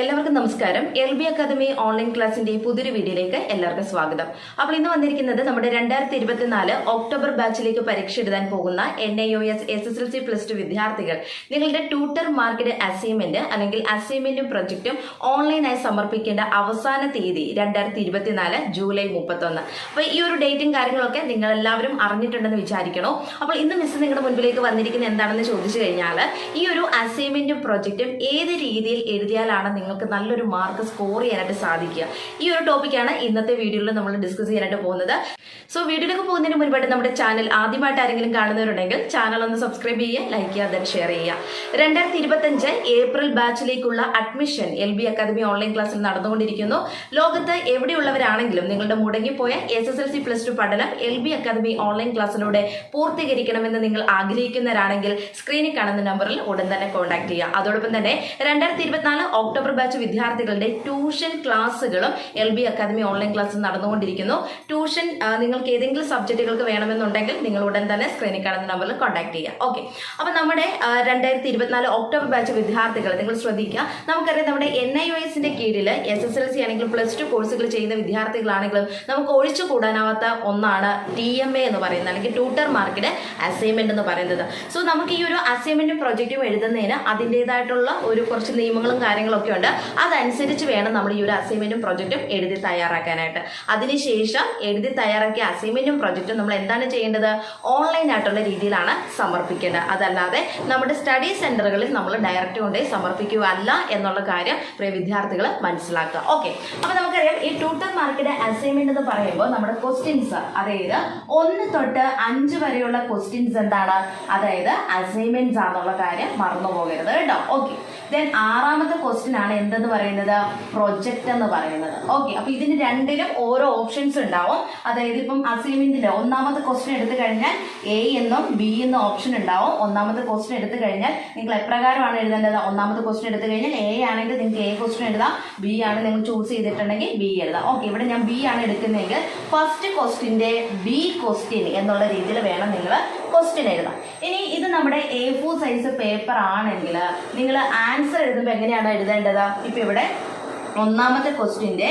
എല്ലാവർക്കും നമസ്കാരം. L B academy online ക്ലാസിന്റെ പുതിയൊരു വീഡിയോയിലേക്ക് എല്ലാവർക്കും സ്വാഗതം. അപ്പോൾ ഇന്ന് വന്നിരിക്കുന്നത് നമ്മുടെ രണ്ടായിരത്തി ഇരുപത്തിനാല് ഒക്ടോബർ ബാച്ചിലേക്ക് പരീക്ഷ എഴുതാൻ പോകുന്ന N I O S S S L C plus two വിദ്യാർത്ഥികൾ. നിങ്ങളുടെ ട്യൂട്ടർ മാർക്കറ്റ് അസൈൻമെന്റ് അല്ലെങ്കിൽ അസൈൻമെന്റും പ്രൊജക്റ്റും ഓൺലൈനായി സമർപ്പിക്കേണ്ട അവസാന തീയതി രണ്ടായിരത്തി ഇരുപത്തിനാല് ജൂലൈ മുപ്പത്തൊന്ന്. അപ്പോൾ ഈ ഒരു ഡേറ്റും കാര്യങ്ങളൊക്കെ നിങ്ങൾ എല്ലാവരും അറിഞ്ഞിട്ടുണ്ടെന്ന് വിചാരിക്കണോ. അപ്പോൾ ഇന്ന് മിസ് നിങ്ങളുടെ മുൻപിലേക്ക് വന്നിരിക്കുന്ന എന്താണെന്ന് ചോദിച്ചു കഴിഞ്ഞാൽ ഈ ഒരു അസൈൻമെന്റും പ്രൊജക്റ്റും ഏത് രീതിയിൽ എഴുതിയാലാണ് നിങ്ങൾക്ക് നല്ലൊരു മാർക്ക് സ്കോർ ചെയ്യാനായിട്ട് സാധിക്കുക. ഈ ഒരു ടോപ്പിക്കാണ് ഇന്നത്തെ വീഡിയോയിൽ നമ്മൾ ഡിസ്കസ് ചെയ്യാനായിട്ട് പോകുന്നത്. സോ വീഡിയോയിലേക്ക് പോകുന്നതിന് മുൻപായിട്ട് നമ്മുടെ ചാനൽ ആദ്യമായിട്ട് ആരെങ്കിലും കാണുന്നവരുണ്ടെങ്കിൽ ചാനൽ ഒന്ന് സബ്സ്ക്രൈബ് ചെയ്യുക ലൈക്ക് ചെയ്യുക ദെൻ ഷെയർ ചെയ്യുക. രണ്ടായിരത്തി ഇരുപത്തഞ്ച് April ബാച്ചിലേക്കുള്ള admission L B Academy online ക്ലാസ്സിൽ നടന്നുകൊണ്ടിരിക്കുന്നു. ലോകത്ത് എവിടെയുള്ളവരാണെങ്കിലും നിങ്ങളുടെ മുടങ്ങിപ്പോയ S S L C plus two പഠനം എൽ ബി അക്കാദമി ഓൺലൈൻ ക്ലാസ്സിലൂടെ പൂർത്തീകരിക്കണമെന്ന് നിങ്ങൾ ആഗ്രഹിക്കുന്നവരാണെങ്കിൽ സ്ക്രീനിൽ കാണുന്ന നമ്പറിൽ ഉടൻ തന്നെ കോൺടാക്ട് ചെയ്യുക. അതോടൊപ്പം തന്നെ രണ്ടായിരത്തി ഇരുപത്തിനാല് ഒക്ടോബർ ബാച്ച് വിദ്യാർത്ഥികളുടെ ട്യൂഷൻ ക്ലാസ്സുകളും L B Academy online class നടന്നുകൊണ്ടിരിക്കുന്നു. ട്യൂഷൻ നിങ്ങൾക്ക് ഏതെങ്കിലും സബ്ജക്റ്റുകൾക്ക് വേണമെന്നുണ്ടെങ്കിൽ നിങ്ങൾ ഉടൻ തന്നെ സ്ക്രീനിൽ കാണുന്ന നമ്പറിൽ കോൺടാക്ട് ചെയ്യുക. ഓക്കെ അപ്പോൾ നമ്മുടെ രണ്ടായിരത്തി ഇരുപത്തിനാല് ഒക്ടോബർ ബാച്ച് വിദ്യാർത്ഥികൾ നിങ്ങൾ ശ്രദ്ധിക്കുക. നമുക്കറിയാം നമ്മുടെ എൻ ഐ ഒ എസിന്റെ കീഴിൽ എസ് എസ് എൽ സി ആണെങ്കിലും പ്ലസ് ടു കോഴ്സുകൾ ചെയ്യുന്ന വിദ്യാർത്ഥികളാണെങ്കിലും നമുക്ക് ഒഴിച്ചു കൂടാനാവാത്ത ഒന്നാണ് ടി എം എ എന്ന് പറയുന്നത് അല്ലെങ്കിൽ ട്യൂട്ടർ മാർക്കിന്റെ അസൈൻമെന്റ് എന്ന് പറയുന്നത്. സോ നമുക്ക് ഈ ഒരു അസൈൻമെന്റും പ്രൊജക്റ്റും എഴുതുന്നതിന് അതിന്റെതായിട്ടുള്ള ഒരു കുറച്ച് നിയമങ്ങളും കാര്യങ്ങളൊക്കെ ഉണ്ട്. അതനുസരിച്ച് വേണം നമ്മൾ ഈ ഒരു അസൈൻമെന്റും പ്രൊജക്റ്റും എഴുതി തയ്യാറാക്കാനായിട്ട്. അതിനുശേഷം എഴുതി തയ്യാറാക്കിയ അസൈൻമെന്റും പ്രൊജക്റ്റും നമ്മൾ എന്താണ് ചെയ്യേണ്ടത്? ഓൺലൈൻ ആയിട്ടുള്ള രീതിയിലാണ് സമർപ്പിക്കേണ്ടത്. അതല്ലാതെ നമ്മുടെ സ്റ്റഡി സെന്ററുകളിൽ നമ്മൾ ഡയറക്റ്റ് കൊണ്ടുപോയി സമർപ്പിക്കുകയല്ല എന്നുള്ള കാര്യം പ്രിയ വിദ്യാർത്ഥികൾ മനസ്സിലാക്കുക. ഓക്കെ അപ്പൊ നമുക്കറിയാം ഈ ട്യൂട്ടർ മാർക്കിന്റെ അസൈൻമെന്റ് എന്ന് പറയുമ്പോൾ നമ്മുടെ ക്വസ്റ്റ്യൻസ് അതായത് ഒന്ന് തൊട്ട് അഞ്ച് വരെയുള്ള ക്വസ്റ്റ്യൻസ് എന്താണ്? അതായത് അസൈൻമെന്റ്സ് ആണെന്നുള്ള കാര്യം മറന്നു പോകരുത് കേട്ടോ. ഓക്കെ ദെൻ ആറാമത്തെ ക്വസ്റ്റ്യൻ ആണ് എന്തെന്ന് പറയുന്നത്? പ്രൊജക്ട് എന്ന് പറയുന്നത്. ഓക്കെ അപ്പൊ ഇതിന് രണ്ടിലും ഓരോ ഓപ്ഷൻസ് ഉണ്ടാവും. അതായത് ഇപ്പം അസൈൻമെന്റിന്റെ ഒന്നാമത്തെ ക്വസ്റ്റ്യൻ എടുത്തു കഴിഞ്ഞാൽ എ എന്നും ബി എന്നും ഓപ്ഷൻ ഉണ്ടാവും. ഒന്നാമത്തെ ക്വസ്റ്റ്യൻ എടുത്തു കഴിഞ്ഞാൽ നിങ്ങൾ എപ്രകാരമാണ് എഴുതേണ്ടത്? ഒന്നാമത്തെ ക്വസ്റ്റ്യൻ എടുത്തു കഴിഞ്ഞാൽ എ ആണെങ്കിൽ നിങ്ങൾക്ക് എ ക്വസ്റ്റ്യൻ എഴുതാം. ബി ആണ് നിങ്ങൾ ചൂസ് ചെയ്തിട്ടുണ്ടെങ്കിൽ ബി എഴുതാം. ഓക്കെ ഇവിടെ ഞാൻ ബി ആണ് എടുക്കുന്നതെങ്കിൽ ഫസ്റ്റ് ക്വസ്റ്റിന്റെ ബി ക്വസ്റ്റ്യൻ എന്നുള്ള രീതിയിൽ വേണം നിങ്ങൾ ക്വസ്റ്റ്യൻ എഴുതാം. ഇനി ഇത് നമ്മുടെ എ ഫോർ സൈസ് പേപ്പർ ആണെങ്കിൽ നിങ്ങൾ ആൻസർ എഴുതുമ്പോൾ എങ്ങനെയാണ് എഴുതേണ്ടത്? ഇപ്പൊ ഇവിടെ ഒന്നാമത്തെ ക്വസ്റ്റ്യന്റെ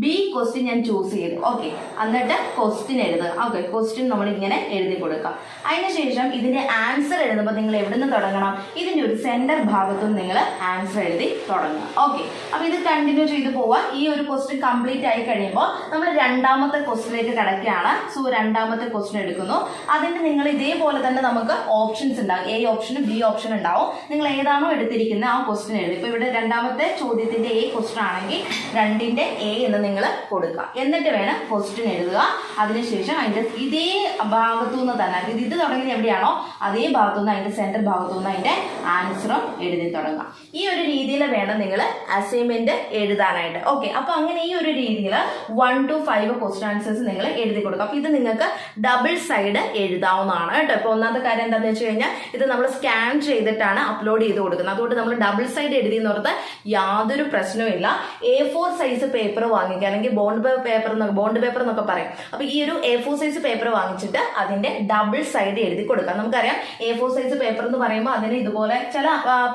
ബി ക്വസ്റ്റ്യൻ ഞാൻ ചൂസ് ചെയ്തു. ഓക്കെ എന്നിട്ട് ക്വസ്റ്റ്യൻ എഴുതുക. ഓക്കെ ക്വസ്റ്റ്യൻ നമ്മൾ ഇങ്ങനെ എഴുതി കൊടുക്കാം അതിനുശേഷം ഇതിന്റെ ആൻസർ എഴുതുമ്പോൾ നിങ്ങൾ എവിടെ നിന്ന് തുടങ്ങണം? ഇതിന്റെ ഒരു സെന്റർ ഭാഗത്തും നിങ്ങൾ ആൻസർ എഴുതി തുടങ്ങുക. ഓക്കെ അപ്പൊ ഇത് കണ്ടിന്യൂ ചെയ്ത് പോവാം ഈ ഒരു ക്വസ്റ്റ്യൻ കംപ്ലീറ്റ് ആയി കഴിയുമ്പോൾ നമ്മൾ രണ്ടാമത്തെ ക്വസ്റ്റ്യനിലേക്ക് കിടക്കുകയാണ്. സോ രണ്ടാമത്തെ ക്വസ്റ്റ്യൻ എടുക്കുന്നു. അതിന് നിങ്ങൾ ഇതേപോലെ തന്നെ നമുക്ക് ഓപ്ഷൻസ് ഉണ്ടാവും. എ ഓപ്ഷനും ബി ഓപ്ഷൻ ഉണ്ടാവും. നിങ്ങൾ ഏതാണോ എടുത്തിരിക്കുന്നത് ആ ക്വസ്റ്റ്യൻ എഴുതി. ഇപ്പൊ ഇവിടെ രണ്ടാമത്തെ ചോദ്യത്തിന്റെ എ ക്വസ്റ്റ്യൻ ആണെങ്കിൽ രണ്ടിന്റെ എ എന്ന് നിങ്ങൾ കൊടുക്കുക. എന്നിട്ട് വേണം ക്വസ്റ്റ്യൻ എഴുതുക. അതിനുശേഷം അതിന്റെ ഇതേ ഭാഗത്തു നിന്ന് തന്നെ അതായത് ഇത് തുടങ്ങുന്നത് എവിടെയാണോ അതേ ഭാഗത്തു നിന്ന് അതിന്റെ സെന്റർ ഭാഗത്തു നിന്ന് അതിന്റെ ആൻസറും എഴുതി തുടങ്ങുക ഈ ഒരു രീതിയിൽ വേണം നിങ്ങൾ അസൈൻമെന്റ് എഴുതാനായിട്ട്. ഓക്കെ അപ്പോൾ അങ്ങനെ ഈ ഒരു രീതിയിൽ one two five question answers നിങ്ങൾ എഴുതി കൊടുക്കുക. അപ്പോൾ ഇത് നിങ്ങൾക്ക് ഡബിൾ സൈഡ് എഴുതാവുന്നതാണ് കേട്ടോ. ഇപ്പൊ ഒന്നാമത്തെ കാര്യം എന്താണെന്ന് വെച്ച് കഴിഞ്ഞാൽ ഇത് നമ്മൾ സ്കാൻ ചെയ്തിട്ടാണ് അപ്ലോഡ് ചെയ്ത് കൊടുക്കുന്നത്. അതുകൊണ്ട് നമ്മൾ ഡബിൾ സൈഡ് എഴുതി എന്ന് പറഞ്ഞാൽ യാതൊരു പ്രശ്നവും ഇല്ല. എ ഫോർ സൈസ് പേപ്പർ വാങ്ങിക്കുക. അല്ലെങ്കിൽ ബോണ്ട് പേപ്പർ എന്നൊക്കെ ബോണ്ട് പേപ്പർ എന്നൊക്കെ പറയും. അപ്പൊ ഈ ഒരു എ ഫോർ സൈസ് പേപ്പർ വാങ്ങിച്ചിട്ട് അതിന്റെ ഡബിൾ സൈഡ് എഴുതി കൊടുക്കാം. നമുക്കറിയാം എ ഫോർ സൈസ് പേപ്പർ എന്ന് പറയുമ്പോൾ അതിന് ഇതുപോലെ ചില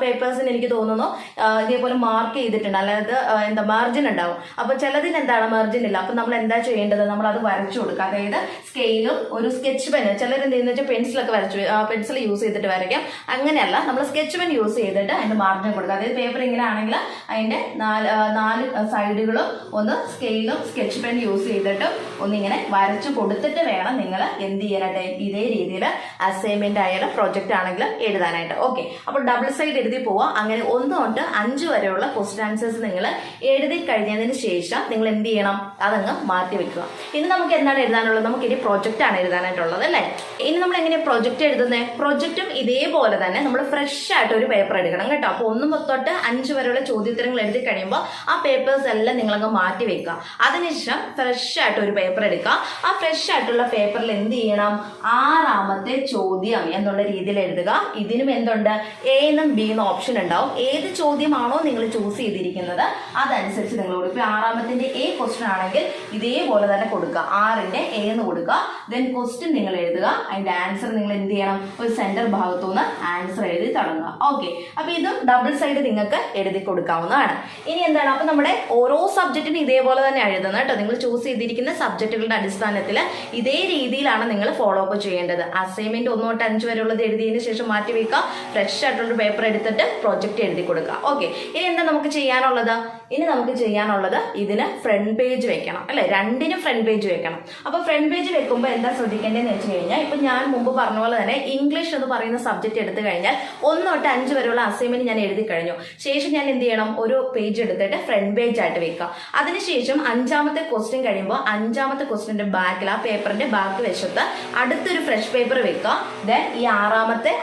പേപ്പേഴ്സിന് എനിക്ക് തോന്നുന്നു ഇതേപോലെ മാർക്ക് ചെയ്തിട്ടുണ്ട്. അല്ലാതെ എന്താ മാർജിൻ ഉണ്ടാവും. അപ്പൊ ചിലതിന് എന്താണ് മാർജിൻ ഇല്ല. അപ്പൊ നമ്മൾ എന്താ ചെയ്യേണ്ടത്? നമ്മൾ അത് വരച്ചു കൊടുക്കുക. അതായത് സ്കെയിലും ഒരു സ്കെച്ച് പെൻ ചിലർ എന്ത് ചെയ്യുന്ന വെച്ചാൽ പെൻസിലൊക്കെ വരച്ചു പെൻസിൽ യൂസ് ചെയ്തിട്ട് വരയ്ക്കാം. അങ്ങനെയല്ല നമ്മൾ സ്കെച്ച് പെൻ യൂസ് ചെയ്തിട്ട് അതിന്റെ മാർജിൻ കൊടുക്കുക. അതായത് പേപ്പർ ഇങ്ങനെ ആണെങ്കിൽ അതിന്റെ നാല് നാല് സൈഡുകളും ഒന്ന് സ്കെയിലും സ്കെച്ച് പെൻ യൂസ് ചെയ്തിട്ട് ഒന്നിങ്ങനെ വരച്ചു കൊടുത്തിട്ട് വേണം നിങ്ങൾ എന്ത് ചെയ്യാനായിട്ട് ഇതേ രീതിയിൽ അസൈൻമെന്റ് ആയാലും പ്രൊജക്റ്റ് ആണെങ്കിലും എഴുതാനായിട്ട്. ഓക്കെ അപ്പോൾ ഡബിൾ സൈഡ് എഴുതി പോവാം. അങ്ങനെ ഒന്ന് തൊട്ട് അഞ്ച് വരെയുള്ള ക്വസ്റ്റ്യൻ ആൻസേഴ്സ് നിങ്ങൾ എഴുതി കഴിഞ്ഞതിന് ശേഷം നിങ്ങൾ എന്ത് ചെയ്യണം? അതങ്ങ് മാറ്റി വെക്കുക. ഇനി നമുക്ക് എന്താണ് എഴുതാനുള്ളത്? നമുക്ക് ഇനി പ്രൊജക്റ്റ് ആണ് എഴുതാനായിട്ടുള്ളത് അല്ലേ? ഇനി നമ്മൾ എങ്ങനെ പ്രൊജക്റ്റ് എഴുതുന്നത് പ്രൊജക്റ്റും ഇതേപോലെ തന്നെ നമ്മൾ ഫ്രഷ് ആയിട്ട് ഒരു പേപ്പർ എടുക്കണം കേട്ടോ. അപ്പോൾ ഒന്ന് തൊട്ട് അഞ്ച് വരെയുള്ള ചോദ്യോത്തരങ്ങൾ എഴുതി കഴിയുമ്പോൾ ആ പേപ്പേഴ്സ് എല്ലാം നിങ്ങളങ്ങ് മാറ്റി വെക്കുക. അതിനുശേഷം ഫ്രഷ് ആയിട്ട് ഒരു പേപ്പർ എടുക്കുക. ആ ഫ്രഷ് ആയിട്ടുള്ള പേപ്പറിൽ എന്ത് ചെയ്യണം? ആറാമത്തെ ചോദ്യം എന്നുള്ള രീതിയിൽ എഴുതുക. ഇതിനും എന്തുണ്ട്? എ എന്നും ബി എന്നും ഓപ്ഷൻ ഉണ്ടാവും. ഏത് ചോദ്യമാണോ നിങ്ങൾ ചൂസ് ചെയ്തിരിക്കുന്നത് അതനുസരിച്ച് നിങ്ങൾ കൊടുക്കുക ആറാമത്തിന്റെ എ ക്വസ്റ്റൻ ആണെങ്കിൽ ഇതേപോലെ തന്നെ കൊടുക്കുക. ആറിന്റെ എ എന്ന് കൊടുക്കുക. ദെൻ ക്വസ്റ്റ്യൻ നിങ്ങൾ എഴുതുക. അതിന്റെ ആൻസർ നിങ്ങൾ എന്ത് ചെയ്യണം? ഒരു സെന്റർ ഭാഗത്തുനിന്ന് ആൻസർ എഴുതി തുടങ്ങുക. ഓക്കെ അപ്പൊ ഇതും ഡബിൾ സൈഡ് നിങ്ങൾക്ക് എഴുതി കൊടുക്കാവുന്നതാണ്. ഇനി എന്താണ്? അപ്പൊ നമ്മുടെ ഓരോ സബ്ജക്റ്റിനും ഇതേപോലെ തന്നെ എഴുതുന്നത് കേട്ടോ. നിങ്ങൾ ചൂസ് ചെയ്തിരിക്കുന്ന സബ്ജക്റ്റുകളുടെ അടിസ്ഥാനത്തിൽ ഇതേ രീതിയിലാണ് നിങ്ങൾ ഫോളോ അപ്പ് ചെയ്യേണ്ടത്. അസൈൻമെന്റ് ഒന്ന് തൊട്ട് അഞ്ച് വരെയുള്ളത് എഴുതിയതിന് ശേഷം മാറ്റി വെക്കുക ഫ്രഷ് ആയിട്ടുള്ള പേപ്പർ എടുത്തിട്ട് പ്രോജക്റ്റ് എഴുതി കൊടുക്കുക. ഓക്കെ ഇനി എന്താ നമുക്ക് ചെയ്യാനുള്ളത്? ഇനി നമുക്ക് ചെയ്യാനുള്ളത് ഇതിന് ഫ്രണ്ട് പേജ് വെക്കണം അല്ലെ? രണ്ടിനും ഫ്രണ്ട് പേജ് വെക്കണം. അപ്പൊ ഫ്രണ്ട് പേജ് വെക്കുമ്പോൾ എന്താ ശ്രദ്ധിക്കേണ്ടതെന്ന് വെച്ച് കഴിഞ്ഞാൽ ഇപ്പൊ ഞാൻ മുമ്പ് പറഞ്ഞ പോലെ തന്നെ ഇംഗ്ലീഷ് എന്ന് പറയുന്ന സബ്ജക്റ്റ് എടുത്തു കഴിഞ്ഞാൽ ഒന്ന് തൊട്ട് അഞ്ച് വരെയുള്ള അസൈൻമെന്റ് ഞാൻ എഴുതി കഴിഞ്ഞു. ശേഷം ഞാൻ എന്ത് ചെയ്യണം? ഒരു പേജ് എടുത്തിട്ട് ഫ്രണ്ട് പേജ് ആയിട്ട് വെക്കുക. അതിനുശേഷം അഞ്ചാമത്തെ ക്വസ്റ്റ്യൻ കഴിയുമ്പോൾ അഞ്ചാമത്തെ ക്വസ്റ്റ്യന്റെ ബാക്കിൽ ആ പേപ്പറിന്റെ ബാക്ക് വശത്ത് അടുത്തൊരു ഫ്രഷ് പേപ്പർ വെക്കുക. ദെൻ ഈ ആറാമത്തെ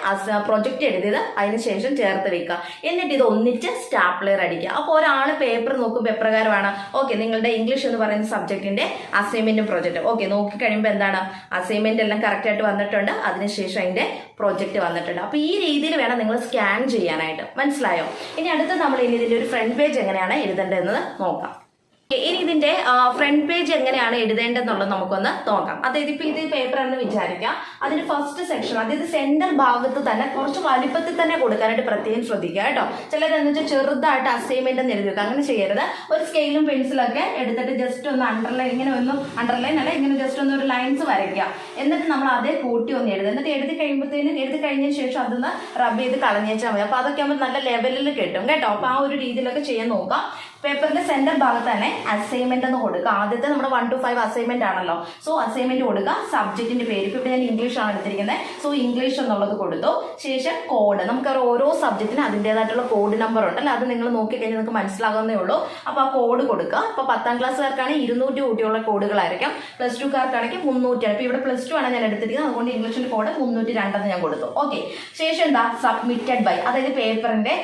പ്രൊജക്ട് എഴുതിയത് അതിനുശേഷം ചേർത്ത് വെക്കുക. എന്നിട്ട് ഇത് ഒന്നിച്ച് സ്റ്റാപ്ലർ അടിക്കുക. അപ്പോൾ ഒരാൾ നോക്കുമ്പോൾ എപ്രകാരമാണ്? ഓക്കെ നിങ്ങളുടെ ഇംഗ്ലീഷ് എന്ന് പറയുന്ന സബ്ജക്റ്റിന്റെ അസൈൻമെന്റും പ്രോജക്റ്റും ഓക്കെ നോക്കി കഴിയുമ്പോൾ എന്താണ്? അസൈൻമെന്റ് എല്ലാം കറക്റ്റ് ആയിട്ട് വന്നിട്ടുണ്ട്. അതിനുശേഷം അതിന്റെ പ്രോജക്റ്റ് വന്നിട്ടുണ്ട്. അപ്പോൾ ഈ രീതിയിൽ വേണം നിങ്ങൾ സ്കാൻ ചെയ്യാനായിട്ട്. മനസ്സിലായോ? ഇനി അടുത്ത് നമ്മൾ ഇനി ഇതിന്റെ ഒരു ഫ്രണ്ട് പേജ് എങ്ങനെയാണ് എഴുതേണ്ടതെന്ന് നോക്കാം. ഇനി ഇതിന്റെ ഫ്രണ്ട് പേജ് എങ്ങനെയാണ് എഴുതേണ്ടതെന്നുള്ളത് നമുക്കൊന്ന് നോക്കാം. അതായത് ഇപ്പൊ ഇത് പേപ്പർ എന്ന് വിചാരിക്കാം അതിന് ഫസ്റ്റ് സെക്ഷൻ അതായത് സെന്റർ ഭാഗത്ത് തന്നെ കുറച്ച് വലിപ്പത്തിൽ തന്നെ കൊടുക്കാനായിട്ട് പ്രത്യേകം ശ്രദ്ധിക്കുക കേട്ടോ. ചിലരെന്ന് വെച്ചാൽ ചെറുതായിട്ട് അസൈൻമെന്റ് എന്ന് എഴുതി വെക്കുക. അങ്ങനെ ചെയ്യരുത്. ഒരു സ്കെയിലും പെൻസിലും ഒക്കെ എടുത്തിട്ട് ജസ്റ്റ് ഒന്ന് അണ്ടർലൈൻ ഇങ്ങനെ ഒന്ന് അണ്ടർലൈൻ അല്ല ഇങ്ങനെ ജസ്റ്റ് ഒന്ന് ഒരു ലൈൻസ് വരയ്ക്കുക. എന്നിട്ട് നമ്മൾ അതേ കൂട്ടി ഒന്ന് എഴുതുക. എന്നിട്ട് എഴുതി കഴിയുമ്പോഴത്തേനും എഴുതി കഴിഞ്ഞതിന് ശേഷം അതൊന്ന് റബ് ചെയ്ത് കളഞ്ഞേച്ചാൽ മതി. അപ്പൊ അതൊക്കെ ആകുമ്പോൾ നല്ല ലെവലിൽ കിട്ടും കേട്ടോ. അപ്പൊ ആ ഒരു രീതിയിലൊക്കെ ചെയ്യാൻ നോക്കാം. പേപ്പറിന്റെ സെന്റർ ഭാഗത്ത് തന്നെ അസൈൻമെന്റ് എന്ന് കൊടുക്കുക. ആദ്യത്തെ നമ്മുടെ വൺ ടു ഫൈവ് അസൈൻമെന്റ് ആണല്ലോ. സോ അസൈൻമെന്റ് കൊടുക്കുക. സബ്ജക്റ്റിന്റെ പേര് ഇപ്പൊ ഞാൻ ഇംഗ്ലീഷ് ആണ് എടുത്തിരിക്കുന്നത്. സോ ഇംഗ്ലീഷ് എന്നുള്ളത് കൊടുത്തു. ശേഷം കോഡ് നമുക്ക് ഓരോ സബ്ജക്റ്റിന് അതിന്റെതായിട്ടുള്ള കോഡ് നമ്പർ ഉണ്ടല്ലോ. അത് നിങ്ങൾ നോക്കിക്കഴിഞ്ഞാൽ നിങ്ങൾക്ക് മനസ്സിലാകുന്നേ ഉള്ളൂ. അപ്പൊ ആ കോഡ് കൊടുക്കുക. അപ്പൊ പത്താം ക്ലാസ്സുകാർക്കാണെങ്കിൽ ഇരുന്നൂറ്റി കൂട്ടിയുള്ള കോഡുകളായിരിക്കും പ്ലസ് ടു കാർക്കാണെങ്കിൽ മുന്നൂറ്റിയാണ് ഇപ്പൊ ഇവിടെ പ്ലസ് ടു ആണ് ഞാൻ എടുത്തിരിക്കുന്നത്. അതുകൊണ്ട് ഇംഗ്ലീഷിന്റെ കോഡ് മുന്നൂറ്റി രണ്ടെന്ന് ഞാൻ കൊടുത്തു. ഓക്കെ ശേഷം എന്താ? സബ്മിറ്റഡ് ബൈ അതായത് പേപ്പറിന്റെ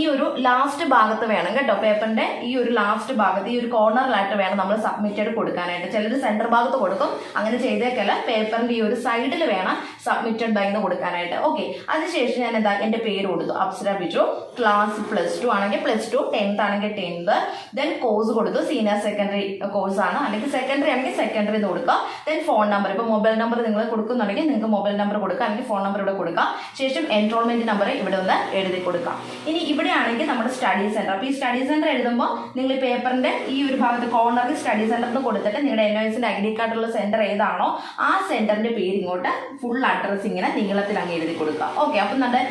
ഈ ഒരു ലാസ്റ്റ് ഭാഗത്ത് വേണം കേട്ടോ. പേപ്പറിന്റെ ഈ ഒരു ലാസ്റ്റ് ഭാഗത്ത് ഈ ഒരു കോർണറിലായിട്ട് വേണം നമ്മൾ സബ്മിറ്റഡ് കൊടുക്കാനായിട്ട്. ചിലർ സെന്റർ ഭാഗത്ത് കൊടുക്കും. അങ്ങനെ ചെയ്തേക്കല്ല. പേപ്പറിന്റെ ഈ ഒരു സൈഡിൽ വേണം സബ്മിറ്റഡ് എന്ന് കൊടുക്കാനായിട്ട്. ഓക്കെ അതിനുശേഷം ഞാൻ എന്താ എന്റെ പേര് കൊടുത്തു. Apsara Biju. Class plus two ആണെങ്കിൽ പ്ലസ് ടു ടെൻത്ത് ആണെങ്കിൽ ടെൻത്ത് ദെൻ കോഴ്സ് കൊടുത്തു. സീനിയർ സെക്കൻഡറി കോഴ്സ് ആണ്. അല്ലെങ്കിൽ സെക്കൻഡറി ആണെങ്കിൽ സെക്കൻഡറി എന്ന് കൊടുക്കുക ദെൻ ഫോൺ നമ്പർ ഇപ്പൊ മൊബൈൽ നമ്പർ നിങ്ങൾ കൊടുക്കുന്നുണ്ടെങ്കിൽ നിങ്ങൾക്ക് മൊബൈൽ നമ്പർ കൊടുക്കുക അല്ലെങ്കിൽ ഫോൺ നമ്പർ ഇവിടെ കൊടുക്കുക ശേഷം എൻറോൾമെന്റ് നമ്പർ ഇവിടെ ഒന്ന് എഴുതി കൊടുക്കാം. ഇനി ഇവിടെ ആണെങ്കിൽ നമ്മുടെ സ്റ്റഡി സെന്റർ അപ്പോൾ ഈ സ്റ്റഡി സെന്റർ എഴുതുമ്പോൾ നിങ്ങൾ ഈ പേപ്പറിന്റെ ഈ ഒരു ഭാഗത്ത് കോർണറിൽ സ്റ്റഡി സെന്റർ എന്ന് കൊടുത്തിട്ട് നിങ്ങളുടെ എൻ എസിന്റെ ഐ കാർഡുള്ള സെന്റർ ഏതാണോ ആ സെന്ററിന്റെ പേര് ഇങ്ങോട്ട് ഫുൾ അഡ്രസ് ഇങ്ങനെ നീളത്തിൽ അങ്ങ് എഴുതി കൊടുക്കുക. ഓക്കെ അപ്പം നമ്മുടെ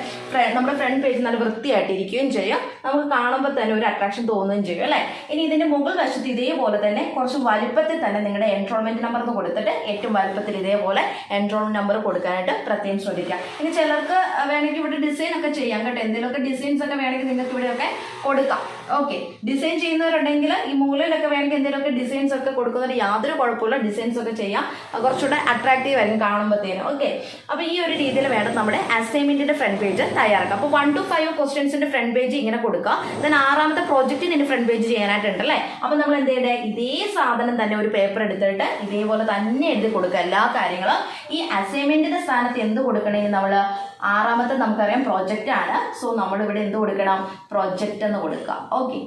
നമ്മുടെ ഫ്രണ്ട് പേജ് നല്ല വൃത്തിയായിട്ടിരിക്കുകയും ചെയ്യും. നമുക്ക് കാണുമ്പോൾ തന്നെ ഒരു അട്രാക്ഷൻ തോന്നുകയും ചെയ്യും അല്ലേ? ഇനി ഇതിന്റെ മുകൾ വശത്ത് ഇതേപോലെ തന്നെ കുറച്ച് വലുപ്പത്തിൽ തന്നെ നിങ്ങളുടെ എൻറോൾമെന്റ് നമ്പർ എന്ന് കൊടുത്തിട്ട് ഏറ്റവും വലുപ്പത്തിൽ ഇതേപോലെ എൻറോൾമെന്റ് നമ്പർ കൊടുക്കാനായിട്ട് പ്രത്യേകം ശ്രദ്ധിക്കുക. ഇനി ചിലർക്ക് വേണമെങ്കിൽ ഇവിടെ ഡിസൈൻ ഒക്കെ ചെയ്യാം കേട്ടോ. എന്തെങ്കിലുമൊക്കെ ഡിസൈൻസ് ഒക്കെ വേണമെങ്കിൽ നിങ്ങൾക്ക് ഇവിടെയൊക്കെ കൊടുക്കാം. ഓക്കെ ഡിസൈൻ ചെയ്യുന്നവരുണ്ടെങ്കിൽ ഈ മൂലയിലൊക്കെ വേണമെങ്കിൽ എന്തെങ്കിലുമൊക്കെ ഡിസൈൻസ് ഒക്കെ കൊടുക്കുന്നതിന് യാതൊരു കുഴപ്പമില്ല ഡിസൈൻസ് ഒക്കെ ചെയ്യാം. കുറച്ചുകൂടെ അട്രാക്റ്റീവ് ആയിരിക്കും കാണുമ്പോഴത്തേനും ഓക്കെ അപ്പൊ ഈ ഒരു രീതിയിൽ വേണം നമ്മുടെ അസൈൻമെന്റിന്റെ ഫ്രണ്ട് പേജ് തയ്യാറാക്കാം അപ്പൊ വൺ ടു ഫൈവ് ക്വസ്റ്റ്യൻസിന്റെ ഫ്രണ്ട് പേജ് ഇങ്ങനെ കൊടുക്കുക. ദെൻ ആറാമത്തെ പ്രോജക്റ്റിന് ഫ്രണ്ട് പേജ് ചെയ്യാനായിട്ടുണ്ട് അല്ലേ? അപ്പൊ നമ്മൾ എന്ത് ചെയ്യണ്ടേ? ഇതേ സാധനം തന്നെ ഒരു പേപ്പർ എടുത്തിട്ട് ഇതേപോലെ തന്നെ എഴുതി കൊടുക്കുക എല്ലാ കാര്യങ്ങളും. ഈ അസൈൻമെന്റിന്റെ സ്ഥാനത്ത് എന്ത് കൊടുക്കണമെങ്കിൽ നമ്മൾ ആറാമത്തെ നമുക്കറിയാം പ്രോജക്റ്റ് ആണ്. സോ നമ്മളിവിടെ എന്ത് കൊടുക്കണം? പ്രോജക്റ്റ് എന്ന് കൊടുക്കുക. ഓക്കെ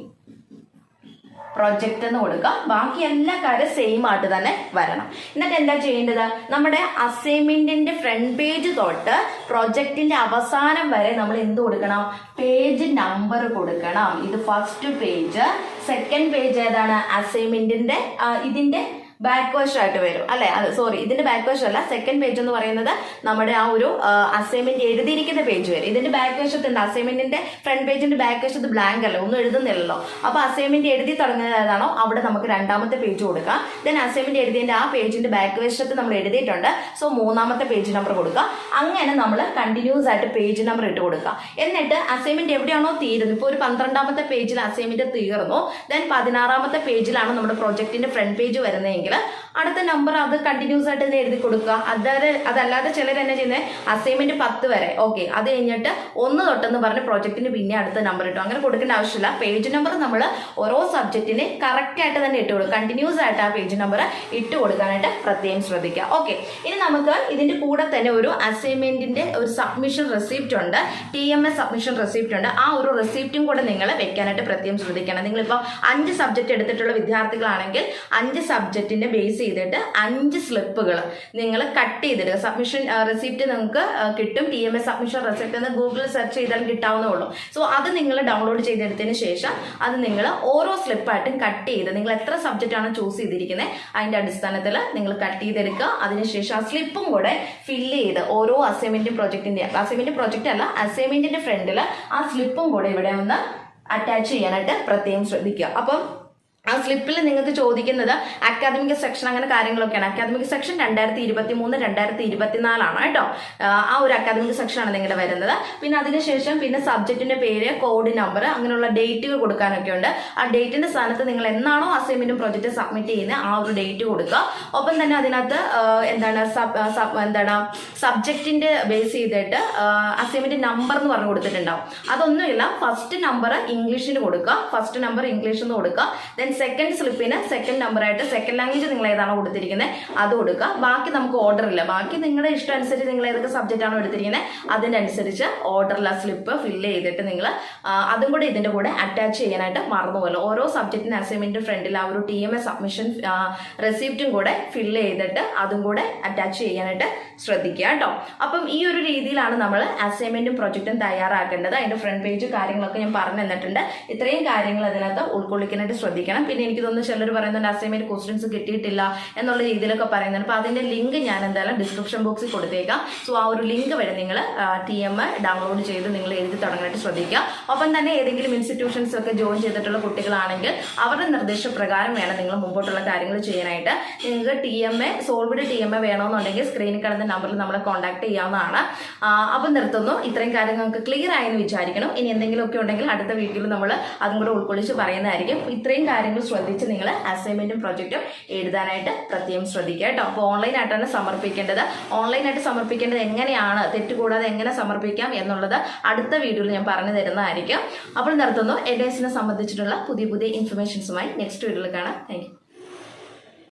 പ്രൊജക്റ്റ് എന്ന് കൊടുക്കാം. ബാക്കി എല്ലാ കാര്യം സെയിം ആയിട്ട് തന്നെ വരണം. എന്നിട്ട് എന്താ ചെയ്യേണ്ടത്? നമ്മുടെ അസൈൻമെന്റിന്റെ ഫ്രണ്ട് പേജ് തൊട്ട് പ്രൊജക്റ്റിന്റെ അവസാനം വരെ നമ്മൾ എന്ത് കൊടുക്കണം? പേജ് നമ്പർ കൊടുക്കണം. ഇത് ഫസ്റ്റ് പേജ് സെക്കൻഡ് പേജ് ഏതാണ്? അസൈൻമെന്റിന്റെ ഇതിന്റെ ബാക്ക് വശമായിട്ട് വരും അല്ലെ? അത് സോറി ഇതിന്റെ ബാക്ക് വശമല്ല സെക്കൻഡ് പേജ് എന്ന് പറയുന്നത് നമ്മുടെ ആ ഒരു അസൈൻമെന്റ് എഴുതിയിരിക്കുന്ന പേജ് വരും. ഇതിന്റെ ബാക്ക് വശത്തുണ്ട് അസൈൻമെന്റിന്റെ ഫ്രണ്ട് പേജിന്റെ ബാക്ക് വശത്ത് ബ്ലാങ്ക് അല്ല? ഒന്നും എഴുതുന്നില്ലല്ലോ. അപ്പൊ അസൈൻമെന്റ് എഴുതി തുടങ്ങുന്നതാണോ? അവിടെ നമുക്ക് രണ്ടാമത്തെ പേജ് കൊടുക്കാം. ദെൻ അസൈൻമെന്റ് എഴുതിയതിന്റെ ആ പേജിന്റെ ബാക്ക് വശത്ത് നമ്മൾ എഴുതിയിട്ടുണ്ട്. സോ മൂന്നാമത്തെ പേജ് നമ്പർ കൊടുക്കുക. അങ്ങനെ നമ്മൾ കണ്ടിന്യൂസ് ആയിട്ട് പേജ് നമ്പർ ഇട്ട് കൊടുക്കുക. എന്നിട്ട് അസൈൻമെന്റ് എവിടെയാണോ തീരുന്നത്? ഇപ്പോൾ ഒരു പന്ത്രണ്ടാമത്തെ പേജിൽ അസൈൻമെന്റ് തീർന്നു. ദെൻ പതിനാറാമത്തെ പേജിലാണ് നമ്മുടെ പ്രൊജക്ടിന്റെ ഫ്രണ്ട് പേജ് വരുന്നതെങ്കിൽ കിട്ടിയില്ലെങ്കിൽ അടുത്ത നമ്പർ അത് കണ്ടിന്യൂസ് ആയിട്ട് തന്നെ എഴുതി കൊടുക്കുക. അതായത് അതല്ലാതെ ചിലർ എന്നെ ചെയ്യുന്നത് അസൈൻമെന്റ് പത്ത് വരെ. ഓക്കെ അത് കഴിഞ്ഞിട്ട് ഒന്ന് തൊട്ടെന്ന് പറഞ്ഞ് പ്രോജക്റ്റിന് പിന്നെ അടുത്ത നമ്പർ ഇട്ടു. അങ്ങനെ കൊടുക്കേണ്ട ആവശ്യമില്ല. പേജ് നമ്പർ നമ്മൾ ഓരോ സബ്ജക്റ്റിന് കറക്റ്റ് ആയിട്ട് തന്നെ ഇട്ട് കൊടുക്കും. കണ്ടിന്യൂസ് ആയിട്ട് ആ പേജ് നമ്പർ ഇട്ട് കൊടുക്കാനായിട്ട് പ്രത്യേകം ശ്രദ്ധിക്കുക. ഓക്കെ ഇനി നമുക്ക് ഇതിന്റെ കൂടെ തന്നെ ഒരു അസൈൻമെന്റിന്റെ ഒരു സബ്മിഷൻ റെസിപ്റ്റ് ഉണ്ട്. T M S submission receipt ഉണ്ട്. ആ ഒരു റെസിപ്റ്റും കൂടെ നിങ്ങൾ വെക്കാനായിട്ട് പ്രത്യേകം ശ്രദ്ധിക്കണം. നിങ്ങളിപ്പോൾ അഞ്ച് സബ്ജക്റ്റ് എടുത്തിട്ടുള്ള വിദ്യാർത്ഥികളാണെങ്കിൽ അഞ്ച് സബ്ജക്റ്റിന്റെ ബേസ് ചെയ്തിട്ട് അഞ്ച് സ്ലിപ്പുകൾ നിങ്ങൾ കട്ട് ചെയ്തിട്ട് സബ്മിഷൻ റെസിപ്റ്റ് നിങ്ങൾക്ക് കിട്ടും. T M S submission receipt എന്ന് ഗൂഗിളിൽ സെർച്ച് ചെയ്താൽ കിട്ടാവുന്നേ ഉള്ളൂ. സോ അത് നിങ്ങൾ ഡൗൺലോഡ് ചെയ്തെടുത്തതിന് ശേഷം അത് നിങ്ങൾ ഓരോ സ്ലിപ്പായിട്ടും കട്ട് ചെയ്ത് നിങ്ങൾ എത്ര സബ്ജക്റ്റ് ആണ് ചൂസ് ചെയ്തിരിക്കുന്നത് അതിന്റെ അടിസ്ഥാനത്തിൽ നിങ്ങൾ കട്ട് ചെയ്തെടുക്കുക. അതിനുശേഷം ആ സ്ലിപ്പും കൂടെ ഫില്ല് ചെയ്ത് ഓരോ അസൈൻമെന്റ് പ്രൊജക്ടിന്റെ അസൈൻമെന്റ് പ്രൊജക്റ്റ് അല്ല അസൈൻമെന്റിന്റെ ഫ്രണ്ടിൽ ആ സ്ലിപ്പും കൂടെ ഇവിടെ ഒന്ന് അറ്റാച്ച് ചെയ്യാനായിട്ട് പ്രത്യേകം ശ്രദ്ധിക്കുക. അപ്പം ആ സ്ലിപ്പിൽ നിങ്ങൾക്ക് ചോദിക്കുന്നത് അക്കാദമിക് സെക്ഷൻ അങ്ങനെ കാര്യങ്ങളൊക്കെയാണ്. അക്കാദമിക് സെക്ഷൻ രണ്ടായിരത്തി ഇരുപത്തി മൂന്ന് രണ്ടായിരത്തി ഇരുപത്തിനാലാണ് കേട്ടോ. ആ, ഒരു അക്കാദമിക് സെക്ഷനാണ് നിങ്ങളുടെ വരുന്നത്. പിന്നെ അതിനുശേഷം പിന്നെ സബ്ജക്റ്റിന്റെ പേര് കോഡ് നമ്പർ അങ്ങനെയുള്ള ഡേറ്റുകൾ കൊടുക്കാനൊക്കെ ഉണ്ട്. ആ ഡേറ്റിന്റെ സ്ഥാനത്ത് നിങ്ങൾ എന്നാണോ അസൈൻമെന്റും പ്രൊജക്റ്റ് സബ്മിറ്റ് ചെയ്യുന്നത് ആ ഒരു ഡേറ്റ് കൊടുക്കുക. ഒപ്പം തന്നെ അതിനകത്ത് എന്താണ് സബ് എന്താണ് സബ്ജക്റ്റിന്റെ ബേസ് ചെയ്തിട്ട് അസൈൻമെന്റ് നമ്പർ എന്ന് പറഞ്ഞു കൊടുത്തിട്ടുണ്ടാവും. അതൊന്നുമില്ല ഫസ്റ്റ് നമ്പർ ഇംഗ്ലീഷിന് കൊടുക്കുക. ഫസ്റ്റ് നമ്പർ ഇംഗ്ലീഷിൽ നിന്ന് കൊടുക്കുക. ദെൻ സെക്കൻഡ് സ്ലിപ്പിന് സെക്കൻഡ് നമ്പർ ആയിട്ട് സെക്കൻഡ് ലാംഗ്വേജ് നിങ്ങൾ ഏതാണോ കൊടുത്തിരിക്കുന്നത് അത് കൊടുക്കുക. ബാക്കി നമുക്ക് ഓർഡർ ഇല്ല. ബാക്കി നിങ്ങളുടെ ഇഷ്ടം അനുസരിച്ച് നിങ്ങൾ ഏതൊക്കെ സബ്ജക്റ്റ് ആണോ എടുത്തിരിക്കുന്നത് അതിനനുസരിച്ച് ഓർഡറിൽ സ്ലിപ്പ് ഫില്ല് ചെയ്തിട്ട് നിങ്ങൾ അതും കൂടെ ഇതിന്റെ കൂടെ അറ്റാച്ച് ചെയ്യാനായിട്ട് മറന്നുപോലോ ഓരോ സബ്ജക്റ്റിന് അസൈൻമെന്റ് ഫ്രണ്ടിൽ ആ ഒരു ടി എം എ സബ്മിഷൻ റെസിപ്റ്റും കൂടെ ഫില്ല് ചെയ്തിട്ട് അതും കൂടെ അറ്റാച്ച് ചെയ്യാനായിട്ട് ശ്രദ്ധിക്കുക കേട്ടോ. അപ്പം ഈ ഒരു രീതിയിലാണ് നമ്മൾ അസൈൻമെന്റും പ്രൊജക്റ്റും തയ്യാറാക്കേണ്ടത്. അതിന്റെ ഫ്രണ്ട് പേജ് കാര്യങ്ങളൊക്കെ ഞാൻ പറഞ്ഞു തന്നിട്ടുണ്ട്. ഇത്രയും കാര്യങ്ങൾ അതിനകത്ത് ഉൾക്കൊള്ളിക്കാനായിട്ട് ശ്രദ്ധിക്കണം. പിന്നെ എനിക്ക് തോന്നുന്നു ചിലർ പറയുന്നുണ്ട് അസൈൻമെന്റ് ക്വസ്റ്റ്യൻസ് കിട്ടിയിട്ടില്ല എന്നുള്ള രീതിയിലൊക്കെ പറയുന്നുണ്ട്. അപ്പോൾ അതിന്റെ ലിങ്ക് ഞാൻ എന്തായാലും ഡിസ്ക്രിപ്ഷൻ ബോക്സിൽ കൊടുത്തേക്കാം. സോ ആ ഒരു ലിങ്ക് വഴി നിങ്ങൾ ടി എം ഡൗൺലോഡ് ചെയ്ത് നിങ്ങൾ എഴുതി തുടങ്ങാനായിട്ട് ശ്രദ്ധിക്കുക. ഒപ്പം തന്നെ ഏതെങ്കിലും ഇൻസ്റ്റിറ്റ്യൂഷൻസ് ഒക്കെ ജോയിൻ ചെയ്തിട്ടുള്ള കുട്ടികളാണെങ്കിൽ അവരുടെ നിർദ്ദേശപ്രകാരം വേണം നിങ്ങൾ മുമ്പോട്ടുള്ള കാര്യങ്ങൾ ചെയ്യാനായിട്ട്. നിങ്ങൾക്ക് T M A solved T M A വേണമെന്നുണ്ടെങ്കിൽ സ്ക്രീനിൽ കിടന്ന നമ്പറിൽ നമ്മളെ കോൺടാക്ട് ചെയ്യാവുന്നതാണ്. അപ്പം നിർത്തുന്നു. ഇത്രയും കാര്യങ്ങൾ നിങ്ങൾക്ക് ക്ലിയർ ആയെന്ന് വിചാരിക്കണം ഇനി എന്തെങ്കിലുമൊക്കെ ഉണ്ടെങ്കിൽ അടുത്ത വീഡിയോയിൽ നമ്മൾ അതും കൂടെ ഉൾക്കൊള്ളിച്ച് പറയുന്നതായിരിക്കും. ഇത്രയും കാര്യങ്ങൾ ശ്രദ്ധിച്ച് നിങ്ങൾ അസൈൻമെന്റും പ്രൊജക്റ്റും എഴുതാനായിട്ട് പ്രത്യേകം ശ്രദ്ധിക്കുക കേട്ടോ. അപ്പോൾ ഓൺലൈനായിട്ടാണ് സമർപ്പിക്കേണ്ടത്. ഓൺലൈനായിട്ട് സമർപ്പിക്കേണ്ടത് എങ്ങനെയാണ്? തെറ്റുകൂടാതെ എങ്ങനെ സമർപ്പിക്കാം എന്നുള്ളത് അടുത്ത വീഡിയോയിൽ ഞാൻ പറഞ്ഞു തരുന്നതായിരിക്കും. അപ്പോൾ നിർത്തുന്നു. എഡേഴ്സിനെ സംബന്ധിച്ചിട്ടുള്ള പുതിയ പുതിയ ഇൻഫർമേഷൻസുമായി നെക്സ്റ്റ് വീഡിയോയിൽ കാണാം. താങ്ക്